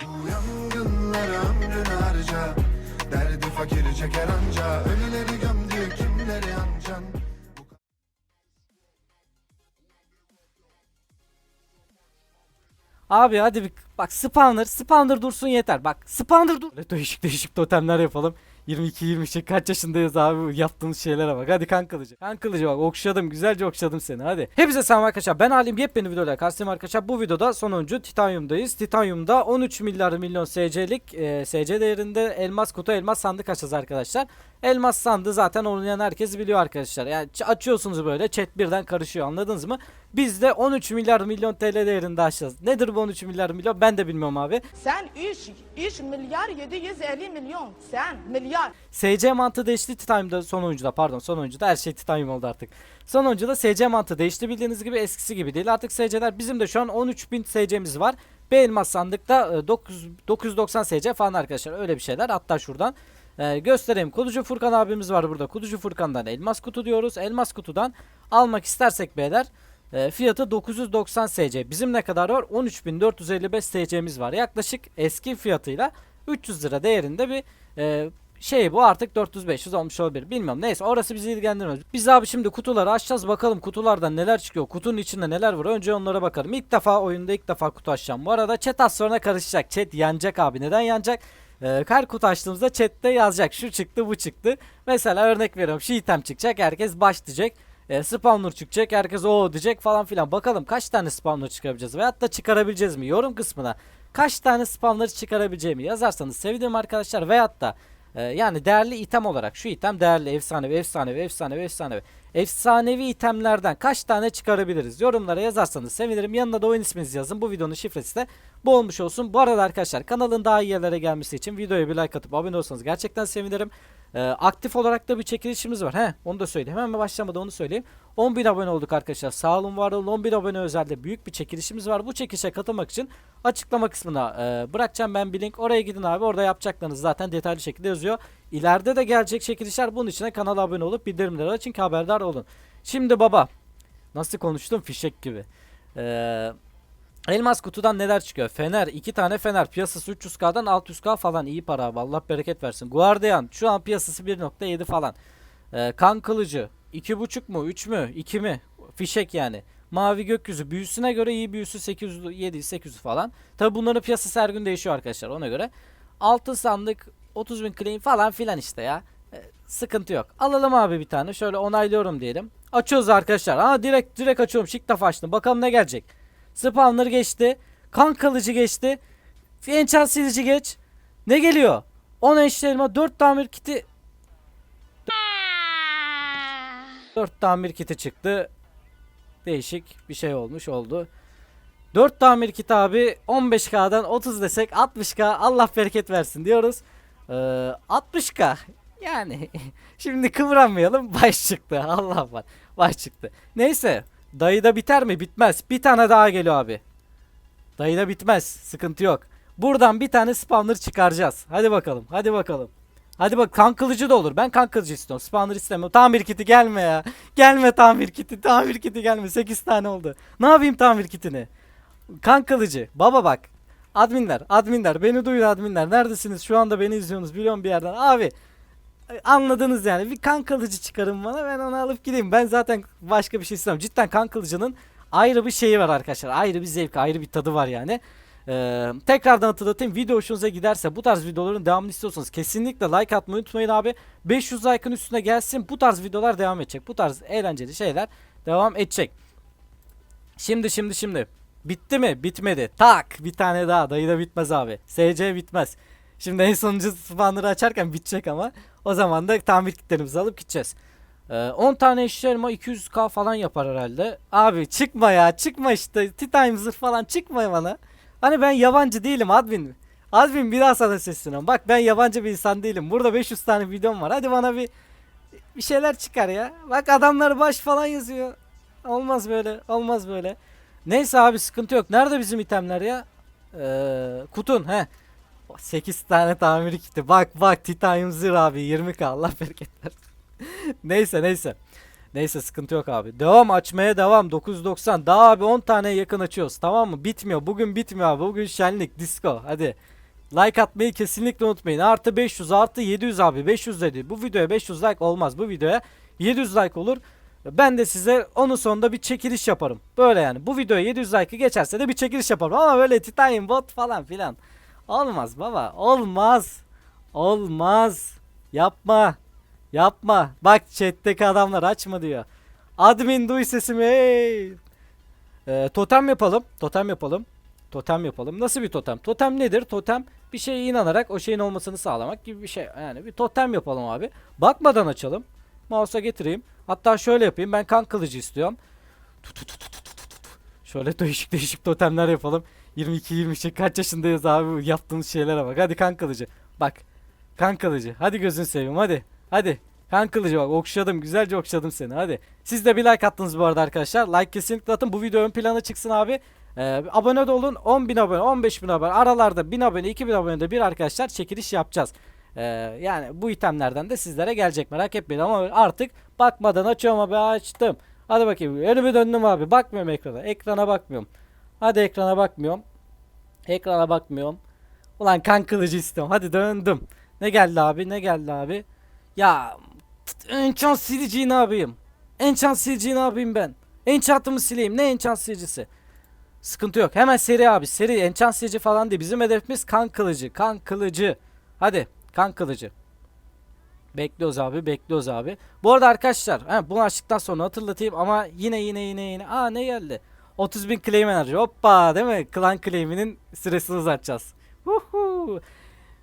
Bu yangınlara ömrünü harca Derdi fakiri çeker anca Ölüleri gömdü kimleri ancan Abi hadi bir bak spawner spawner dursun yeter. Bak spawner dur. Değişik değişik totemler yapalım. 22 23 kaç yaşındayız abi yaptığımız şeylere bak. Hadi kan kılıcı. Kan kılıcı bak okşadım güzelce okşadım seni hadi. Hepinize selam arkadaşlar. Ben Halim yepyeni videoyla karşınızdayım arkadaşlar. Bu videoda sonuncu Titanium'dayız. Titanium'da 13 milyar milyon SC'lik e, SC değerinde elmas kutu elmas sandık açacağız arkadaşlar. Elmas sandığı zaten oynayan herkes biliyor arkadaşlar. Yani açıyorsunuz böyle chat birden karışıyor anladınız mı? Biz de 13 milyar milyon TL değerinde açacağız. Nedir bu 13 milyar milyon ben de bilmiyorum abi. Sen 3 3 milyar 750 milyon. Sen milyar. SC mantığı değişti Titanium'da son oyuncuda pardon son oyuncuda her şey Titanium oldu artık. Son oyuncuda SC mantığı değişti bildiğiniz gibi eskisi gibi değil artık SC'ler bizim de şu an 13.000 SC'miz var. Bir elmas sandıkta e, 9, 990 SC falan arkadaşlar öyle bir şeyler hatta şuradan e, göstereyim. Kutucu Furkan abimiz var burada. Kutucu Furkan'dan elmas kutu diyoruz. Elmas kutudan almak istersek beyler e, fiyatı 990 SC. Bizim ne kadar var? 13.455 SC'miz var. Yaklaşık eski fiyatıyla 300 lira değerinde bir e, şey bu artık 400-500 olmuş olabilir. Bilmiyorum neyse orası bizi ilgilendirmez. Biz abi şimdi kutuları açacağız bakalım kutulardan neler çıkıyor. Kutunun içinde neler var önce onlara bakalım. İlk defa oyunda ilk defa kutu açacağım. Bu arada chat az sonra karışacak. Chat yanacak abi. Neden yanacak? Ee, her kutu açtığımızda chatte yazacak. Şu çıktı bu çıktı. Mesela örnek veriyorum şu item çıkacak herkes baş diyecek. E, spawner çıkacak herkes o diyecek falan filan. Bakalım kaç tane spawner çıkarabileceğiz veyahut da çıkarabileceğiz mi? Yorum kısmına kaç tane spawner çıkarabileceğimi yazarsanız sevinirim arkadaşlar. Veyahut da yani değerli item olarak şu item değerli. Efsanevi efsanevi efsanevi efsanevi efsanevi itemlerden kaç tane çıkarabiliriz? Yorumlara yazarsanız sevinirim. Yanına da oyun isminizi yazın. Bu videonun şifresi de bu olmuş olsun. Bu arada arkadaşlar kanalın daha iyi yerlere gelmesi için videoya bir like atıp abone olsanız gerçekten sevinirim. Ee, aktif olarak da bir çekilişimiz var. He, onu da söyleyeyim. Hemen başlamadan onu söyleyeyim. 10.000 abone olduk arkadaşlar. Sağ olun var olun. 10.000 abone özelde büyük bir çekilişimiz var. Bu çekilişe katılmak için açıklama kısmına e, bırakacağım ben bir link. Oraya gidin abi. Orada yapacaklarınız zaten detaylı şekilde yazıyor. İleride de gelecek çekilişler bunun içine kanala abone olup bildirimleri açın ki haberdar olun. Şimdi baba. Nasıl konuştum? Fişek gibi. Eee Elmas kutudan neler çıkıyor? Fener, iki tane Fener. Piyasası 300k'dan 600k falan iyi para abi. Allah bereket versin. Guardian şu an piyasası 1.7 falan. Ee, kan kılıcı 2.5 mu 3 mü 2 mi? Fişek yani. Mavi gökyüzü büyüsüne göre iyi büyüsü 800 7 800 falan. Tabi bunların piyasası her gün değişiyor arkadaşlar ona göre. Altın sandık 30 bin claim falan filan işte ya. Ee, sıkıntı yok. Alalım abi bir tane. Şöyle onaylıyorum diyelim. Açıyoruz arkadaşlar. Aa direkt direkt açıyorum. İlk defa açtım. Bakalım ne gelecek. Spawner geçti. Kan kalıcı geçti. Enchant silici geç. Ne geliyor? 10 eşli elma 4 tamir kiti 4 tamir kiti çıktı. Değişik bir şey olmuş oldu. 4 tamir kiti abi 15k'dan 30 desek 60k Allah bereket versin diyoruz. Ee, 60k yani şimdi kıvranmayalım baş çıktı Allah var baş çıktı. Neyse dayıda biter mi bitmez bir tane daha geliyor abi. Dayıda bitmez sıkıntı yok. Buradan bir tane spawner çıkaracağız. Hadi bakalım hadi bakalım. Hadi bak kan kılıcı da olur. Ben kan kılıcı istiyorum. Spawner istemiyorum. Tamir kiti gelme ya. Gelme tamir kiti. Tamir kiti gelme. 8 tane oldu. Ne yapayım tamir kitini? Kan kılıcı. Baba bak. Adminler, adminler, beni duyun adminler. Neredesiniz? Şu anda beni izliyorsunuz. Biliyorum bir yerden. Abi anladınız yani. Bir kan kılıcı çıkarın bana. Ben onu alıp gideyim. Ben zaten başka bir şey istemem. Cidden kan kılıcının ayrı bir şeyi var arkadaşlar. Ayrı bir zevk, ayrı bir tadı var yani. Ee, tekrardan hatırlatayım. Video hoşunuza giderse bu tarz videoların devamını istiyorsanız kesinlikle like atmayı unutmayın abi. 500 like'ın üstüne gelsin. Bu tarz videolar devam edecek. Bu tarz eğlenceli şeyler devam edecek. Şimdi şimdi şimdi. Bitti mi? Bitmedi. Tak bir tane daha. Dayı da bitmez abi. SC bitmez. Şimdi en sonuncu spawner'ı açarken bitecek ama. O zaman da tamir kitlerimizi alıp gideceğiz. Ee, 10 tane eşya elma 200k falan yapar herhalde. Abi çıkma ya çıkma işte. Zırh falan çıkma bana. Hani ben yabancı değilim admin. Admin bir daha sana sesleniyorum. Bak ben yabancı bir insan değilim. Burada 500 tane videom var. Hadi bana bir bir şeyler çıkar ya. Bak adamlar baş falan yazıyor. Olmaz böyle. Olmaz böyle. Neyse abi sıkıntı yok. Nerede bizim itemler ya? Ee, kutun he. 8 tane tamir kiti. Bak bak titanium zırh abi 20k Allah bereket neyse neyse. Neyse sıkıntı yok abi. Devam açmaya devam. 990. Daha abi 10 tane yakın açıyoruz. Tamam mı? Bitmiyor. Bugün bitmiyor abi. Bugün şenlik. Disco. Hadi. Like atmayı kesinlikle unutmayın. Artı 500 artı 700 abi. 500 dedi. Bu videoya 500 like olmaz. Bu videoya 700 like olur. Ben de size onun sonunda bir çekiliş yaparım. Böyle yani. Bu videoya 700 like'ı geçerse de bir çekiliş yaparım. Ama böyle titanium bot falan filan. Olmaz baba. Olmaz. Olmaz. Yapma. Yapma. Bak chat'teki adamlar açma diyor. Admin duy sesimi. Hey. Ee, totem yapalım. Totem yapalım. Totem yapalım. Nasıl bir totem? Totem nedir? Totem bir şeye inanarak o şeyin olmasını sağlamak gibi bir şey. Yani bir totem yapalım abi. Bakmadan açalım. Mouse'a getireyim. Hatta şöyle yapayım. Ben kan kılıcı istiyorum. Şöyle değişik değişik totemler yapalım. 22 23 kaç yaşındayız abi yaptığımız şeylere bak. Hadi kan kılıcı. Bak. Kan kılıcı. Hadi gözünü seveyim hadi. Hadi. Kan kılıcı bak okşadım güzelce okşadım seni hadi. Siz de bir like attınız bu arada arkadaşlar. Like kesinlikle atın bu video ön plana çıksın abi. Ee, abone de olun 10.000 abone 15.000 abone aralarda 1000 abone 2000 abone de bir arkadaşlar çekiliş yapacağız. Ee, yani bu itemlerden de sizlere gelecek merak etmeyin ama artık bakmadan açıyorum abi açtım. Hadi bakayım önümü döndüm abi bakmıyorum ekrana ekrana bakmıyorum. Hadi ekrana bakmıyorum. Ekrana bakmıyorum. Ulan kan kılıcı istiyorum hadi döndüm. Ne geldi abi ne geldi abi? Ya enchant siliciyi ne yapayım? Enchant siliciyi ne yapayım ben? Enchant'ımı sileyim ne enchant silicisi? Sıkıntı yok. Hemen seri abi. Seri enchant silici falan değil. Bizim hedefimiz kan kılıcı. Kan kılıcı. Hadi kan kılıcı. Bekliyoruz abi. Bekliyoruz abi. Bu arada arkadaşlar. He, bunu açtıktan sonra hatırlatayım ama yine yine yine yine. Aa ne geldi? 30 bin claim enerji. Hoppa değil mi? Klan claim'inin süresini uzatacağız. Huhu.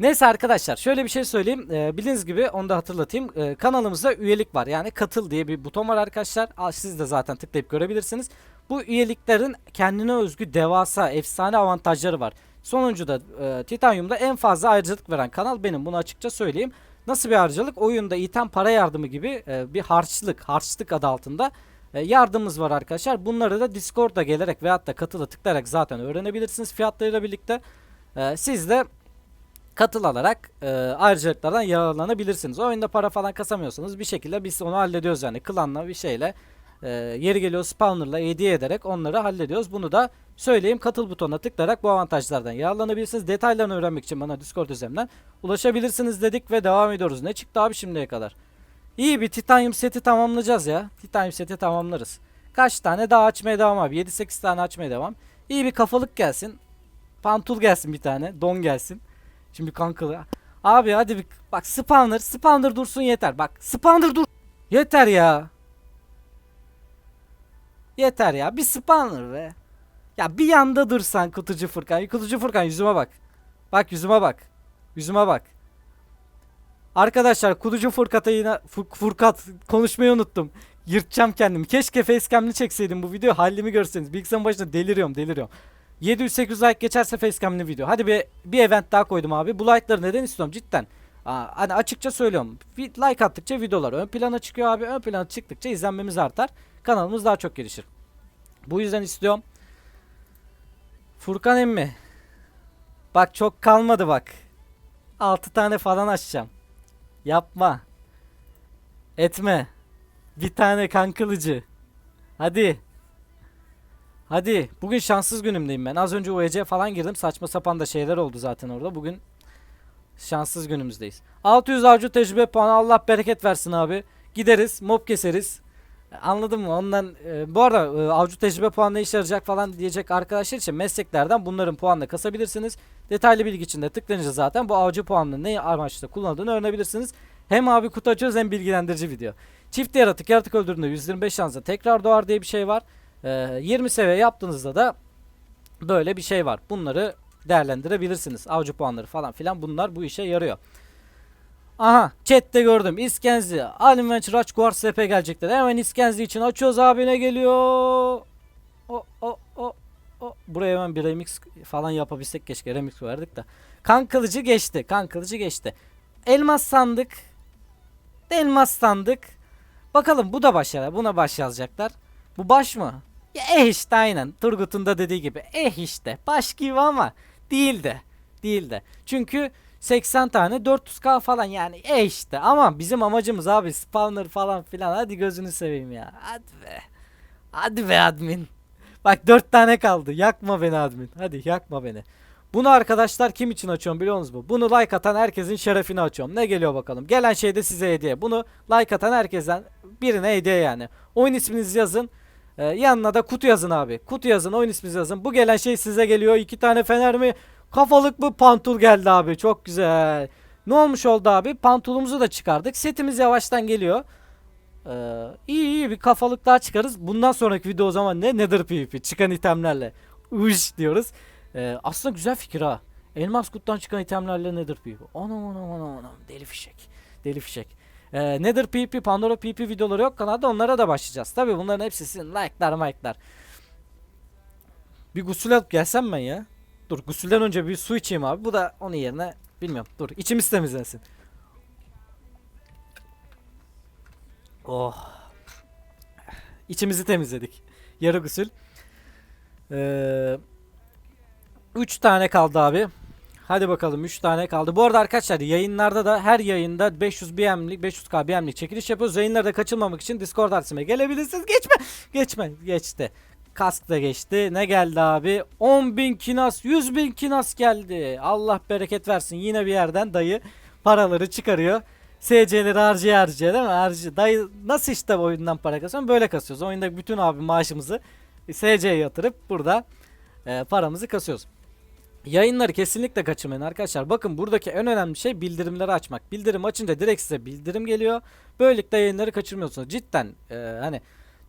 Neyse arkadaşlar şöyle bir şey söyleyeyim. Ee, bildiğiniz gibi onu da hatırlatayım. Ee, kanalımızda üyelik var. Yani katıl diye bir buton var arkadaşlar. Aa, siz de zaten tıklayıp görebilirsiniz. Bu üyeliklerin kendine özgü devasa efsane avantajları var. Sonuncuda e, Titanium'da en fazla ayrıcalık veren kanal benim. Bunu açıkça söyleyeyim. Nasıl bir harcalık? Oyunda item para yardımı gibi e, bir harçlık, harçlık adı altında e, yardımımız var arkadaşlar. Bunları da Discord'a gelerek veyahut da katıla tıklayarak zaten öğrenebilirsiniz fiyatlarıyla birlikte. E, siz de katıl alarak e, ayrıcalıklardan yararlanabilirsiniz. Oyunda para falan kasamıyorsanız bir şekilde biz onu hallediyoruz yani klanla bir şeyle e, yeri geliyor spawnerla hediye ederek onları hallediyoruz. Bunu da söyleyeyim katıl butonuna tıklayarak bu avantajlardan yararlanabilirsiniz. Detaylarını öğrenmek için bana Discord üzerinden ulaşabilirsiniz dedik ve devam ediyoruz. Ne çıktı abi şimdiye kadar? İyi bir titanium seti tamamlayacağız ya. Titanium seti tamamlarız. Kaç tane daha açmaya devam abi. 7-8 tane açmaya devam. İyi bir kafalık gelsin. Pantul gelsin bir tane. Don gelsin. Şimdi kankalı. Abi hadi bir bak spawner spawner dursun yeter. Bak spawner dur. Yeter ya. Yeter ya. Bir spawner be. Ya bir yanda dursan kutucu Furkan. Kutucu Furkan yüzüme bak. Bak yüzüme bak. Yüzüme bak. Arkadaşlar kutucu Furkat'a yine Fur- Furkat konuşmayı unuttum. Yırtacağım kendimi. Keşke facecam'li çekseydim bu videoyu. Halimi görseniz. Bilgisayarın başında deliriyorum deliriyorum. 700-800 like geçerse facecam'li video. Hadi bir, bir event daha koydum abi. Bu like'ları neden istiyorum cidden? Aa, hani açıkça söylüyorum. Like attıkça videolar ön plana çıkıyor abi. Ön plana çıktıkça izlenmemiz artar. Kanalımız daha çok gelişir. Bu yüzden istiyorum. Furkan emmi. Bak çok kalmadı bak. 6 tane falan açacağım. Yapma. Etme. Bir tane kan kılıcı. Hadi. Hadi. Bugün şanssız günümdeyim ben. Az önce UEC falan girdim. Saçma sapan da şeyler oldu zaten orada. Bugün şanssız günümüzdeyiz. 600 avcı tecrübe puanı Allah bereket versin abi. Gideriz. Mob keseriz. Anladın mı? Ondan e, bu arada e, avcı tecrübe puanı ne işe yarayacak falan diyecek arkadaşlar için mesleklerden bunların puanını kasabilirsiniz. Detaylı bilgi için de tıklayınca zaten bu avcı puanının ne amaçla kullanıldığını öğrenebilirsiniz. Hem abi kutu açıyoruz hem bilgilendirici video. Çift yaratık yaratık öldürdüğünde 125 şansla tekrar doğar diye bir şey var. Ee, 20 seviye yaptığınızda da böyle bir şey var. Bunları değerlendirebilirsiniz. Avcı puanları falan filan bunlar bu işe yarıyor. Aha chatte gördüm. İskenzi. Alim Venture Aç Guard SP gelecekler. Hemen İskenzi için açıyoruz abi ne geliyor? O o o o. Buraya hemen bir remix falan yapabilsek keşke remix verdik da. Kan kılıcı geçti. Kan kılıcı geçti. Elmas sandık. Elmas sandık. Bakalım bu da baş yarar. Buna baş yazacaklar. Bu baş mı? Ya eh işte aynen. Turgut'un da dediği gibi. Eh işte. Baş gibi ama değil de. Değil de. Çünkü 80 tane 400k falan yani e işte ama bizim amacımız abi spawner falan filan hadi gözünü seveyim ya hadi be hadi be admin bak 4 tane kaldı yakma beni admin hadi yakma beni bunu arkadaşlar kim için açıyorum biliyor musunuz bu? Bunu like atan herkesin şerefine açıyorum. Ne geliyor bakalım. Gelen şey de size hediye. Bunu like atan herkesten birine hediye yani. Oyun isminizi yazın. Ee, yanına da kutu yazın abi. Kutu yazın, oyun isminizi yazın. Bu gelen şey size geliyor. İki tane fener mi? Kafalık mı? Pantul geldi abi. Çok güzel. Ne olmuş oldu abi? Pantolumuzu da çıkardık. Setimiz yavaştan geliyor. Ee, iyi iyi bir kafalık daha çıkarız. Bundan sonraki video o zaman ne? Nether PvP. Çıkan itemlerle. Uş diyoruz. Ee, aslında güzel fikir ha. Elmas kuttan çıkan itemlerle Nether PvP. Anam anam anam anam. Deli fişek. Deli fişek. Ee, Nether PvP, Pandora PvP videoları yok kanalda. Onlara da başlayacağız. Tabi bunların hepsi sizin like'lar like'lar. Bir gusül alıp gelsem ben ya. Dur gusülden önce bir su içeyim abi. Bu da onun yerine bilmiyorum. Dur içimiz temizlensin. Oh. İçimizi temizledik. Yarı gusül. Ee, 3 tane kaldı abi. Hadi bakalım 3 tane kaldı. Bu arada arkadaşlar yayınlarda da her yayında 500 BM'lik 500k BM'lik çekiliş yapıyoruz. Yayınlarda kaçırmamak için Discord adresime gelebilirsiniz. Geçme. Geçme. Geçti. Kask da geçti. Ne geldi abi? 10.000 kinas, 100.000 kinas geldi. Allah bereket versin. Yine bir yerden dayı paraları çıkarıyor. SC'leri harcaya harcaya değil mi? Harcı. Dayı nasıl işte oyundan para kasıyorsun? Böyle kasıyoruz. Oyunda bütün abi maaşımızı SC'ye yatırıp burada e, paramızı kasıyoruz. Yayınları kesinlikle kaçırmayın arkadaşlar. Bakın buradaki en önemli şey bildirimleri açmak. Bildirim açınca direkt size bildirim geliyor. Böylelikle yayınları kaçırmıyorsunuz. Cidden e, hani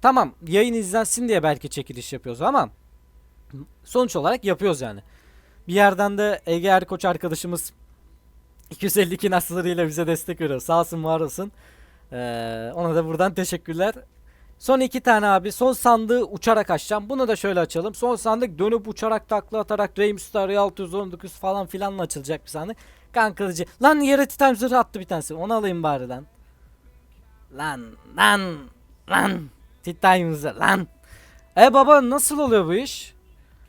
tamam yayın izlensin diye belki çekiliş yapıyoruz ama sonuç olarak yapıyoruz yani. Bir yerden de Ege Erkoç arkadaşımız 252 nasıllarıyla bize destek veriyor. Sağ olsun var olsun. Ee, ona da buradan teşekkürler. Son iki tane abi. Son sandığı uçarak açacağım. Bunu da şöyle açalım. Son sandık dönüp uçarak takla atarak Reimstar 619 falan filanla açılacak bir sandık. Kan kılıcı. Lan yere titan zırhı attı bir tanesi. Onu alayım bari lan. Lan lan lan. Titan lan. E baba nasıl oluyor bu iş?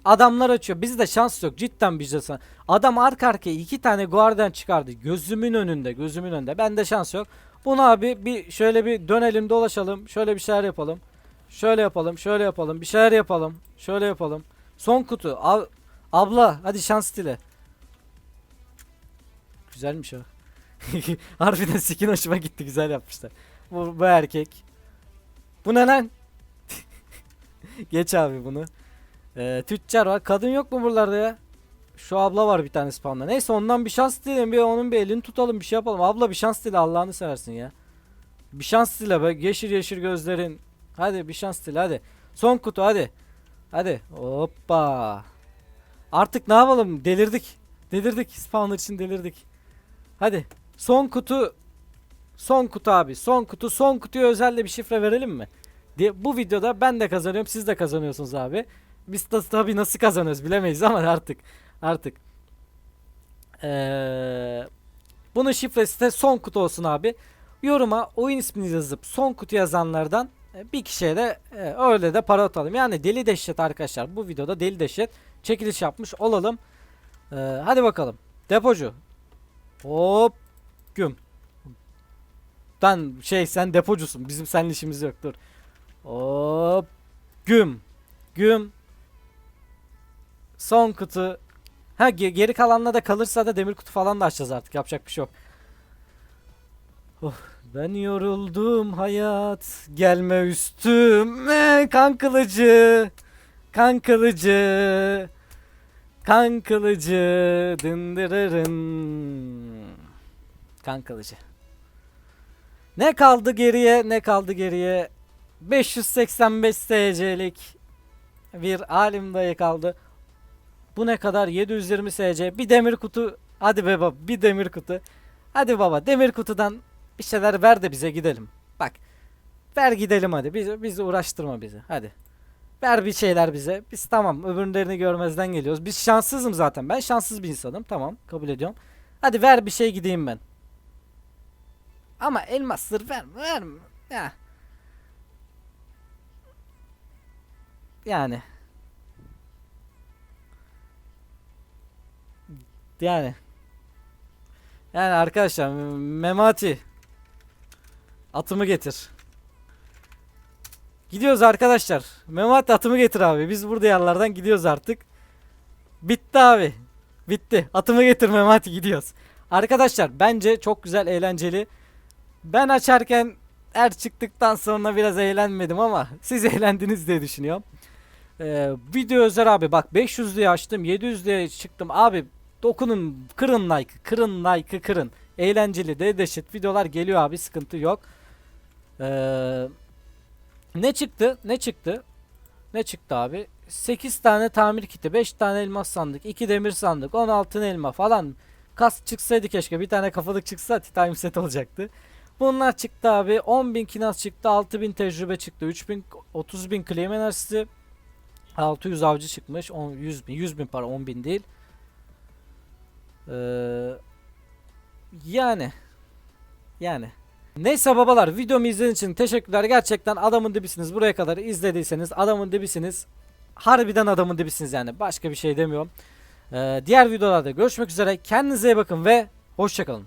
Adamlar açıyor. Bizde şans yok. Cidden bizde şans. Adam arka arkaya iki tane guardian çıkardı. Gözümün önünde. Gözümün önünde. Bende şans yok. Bunu abi bir şöyle bir dönelim dolaşalım. Şöyle bir şeyler yapalım. Şöyle yapalım. Şöyle yapalım. Bir şeyler yapalım. Şöyle yapalım. Son kutu. Ab abla hadi şans dile. Güzelmiş o. Harbiden skin hoşuma gitti. Güzel yapmışlar. Bu, bu erkek. Bu ne lan? Geç abi bunu. Ee, tüccar var. Kadın yok mu buralarda ya? Şu abla var bir tane spawnda. Neyse ondan bir şans dileyelim. Bir onun bir elini tutalım bir şey yapalım. Abla bir şans dile Allah'ını seversin ya. Bir şans dile be. Yeşil yeşil gözlerin. Hadi bir şans dile hadi. Son kutu hadi. Hadi. Hoppa. Artık ne yapalım? Delirdik. Delirdik. Spawner için delirdik. Hadi. Son kutu. Son kutu abi. Son kutu. Son kutuya özel bir şifre verelim mi? Bu videoda ben de kazanıyorum. Siz de kazanıyorsunuz abi. Biz tabii nasıl kazanıyoruz bilemeyiz ama artık. Artık. Ee, bunun şifresi de son kutu olsun abi. Yoruma oyun ismini yazıp son kutu yazanlardan e, bir kişiye de e, öyle de para atalım. Yani deli dehşet arkadaşlar. Bu videoda deli dehşet çekiliş yapmış olalım. Ee, hadi bakalım. Depocu. Hop. Güm. Ben şey sen depocusun. Bizim seninle işimiz yok. Dur. Hop. Güm. Güm. Son kutu. Ha ge- geri kalanla da kalırsa da demir kutu falan da açacağız artık. Yapacak bir şey yok. Oh, ben yoruldum hayat. Gelme üstüme kan kılıcı. Kan kılıcı. Kan kılıcı. Dındırırın. Kan kılıcı. Ne kaldı geriye? Ne kaldı geriye? 585 SC'lik bir alim dayı kaldı. Bu ne kadar? 720 SC. Bir demir kutu. Hadi be baba bir demir kutu. Hadi baba demir kutudan bir şeyler ver de bize gidelim. Bak. Ver gidelim hadi. Bizi, bizi uğraştırma bizi. Hadi. Ver bir şeyler bize. Biz tamam öbürlerini görmezden geliyoruz. Biz şanssızım zaten. Ben şanssız bir insanım. Tamam kabul ediyorum. Hadi ver bir şey gideyim ben. Ama elmas sır verme verme. Ya. Yani. Yani. Yani arkadaşlar Memati atımı getir. Gidiyoruz arkadaşlar. Memati atımı getir abi. Biz burada yerlerden gidiyoruz artık. Bitti abi. Bitti. Atımı getir Memati gidiyoruz. Arkadaşlar bence çok güzel eğlenceli. Ben açarken her çıktıktan sonra biraz eğlenmedim ama siz eğlendiniz diye düşünüyorum. Ee, video özel abi bak 500 diye açtım 700 diye çıktım abi dokunun kırın like kırın like kırın eğlenceli dedeşit videolar geliyor abi sıkıntı yok. Ee, ne çıktı ne çıktı ne çıktı abi 8 tane tamir kiti 5 tane elmas sandık 2 demir sandık 16 elma falan kas çıksaydı keşke bir tane kafalık çıksa time set olacaktı. Bunlar çıktı abi 10.000 kinas çıktı 6.000 tecrübe çıktı 3.000 30.000 claim enerjisi 600 avcı çıkmış 10, 100 bin 100 bin para 10 bin değil. Ee, yani yani Neyse babalar videomu izlediğiniz için teşekkürler. Gerçekten adamın dibisiniz. Buraya kadar izlediyseniz adamın dibisiniz. Harbiden adamın dibisiniz yani. Başka bir şey demiyorum. Ee, diğer videolarda görüşmek üzere. Kendinize iyi bakın ve hoşçakalın.